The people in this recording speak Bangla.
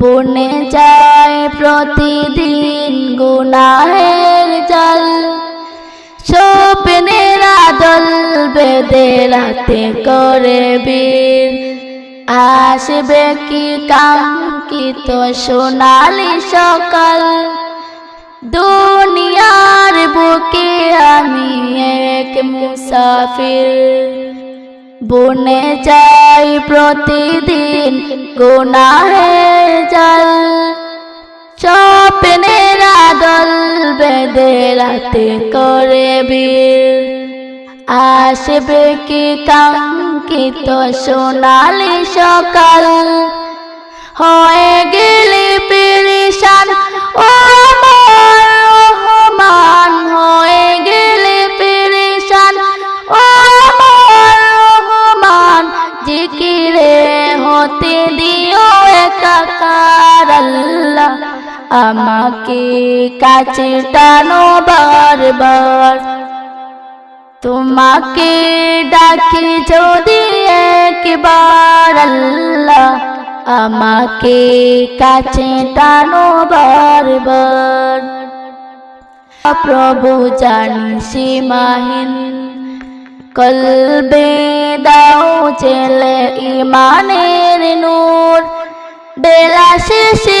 বনে যায় প্রতিদিন গুনাহের জল। স্বপ্নের আদল বেদে রাতে করে বীর। আসবে কি কাঙ্কিত সোনালি সকাল? দুনিয়ার বুকে আমি এক মুসাফির। বনে যাই প্রতিদিন গুনাহের রাতে করে বীর। আসবে কি কাঙ্কিত সোনালি সকাল? হয়ে গেলে পেরেশান, ও রহমান। হয়ে গেলে পেরেশান, ও রহমান। জিকিরে হতে দিও একাকার আল্লাহ। আমাকে কাছে টানো বারবার। তোমাকে ডাকি যদি একবার আল্লাহ আমাকে কাছে টানো বারবার। প্রভু জানি সীমাহীন, কলবে দাও চেলে ইমানের নূর। বেলা শেষে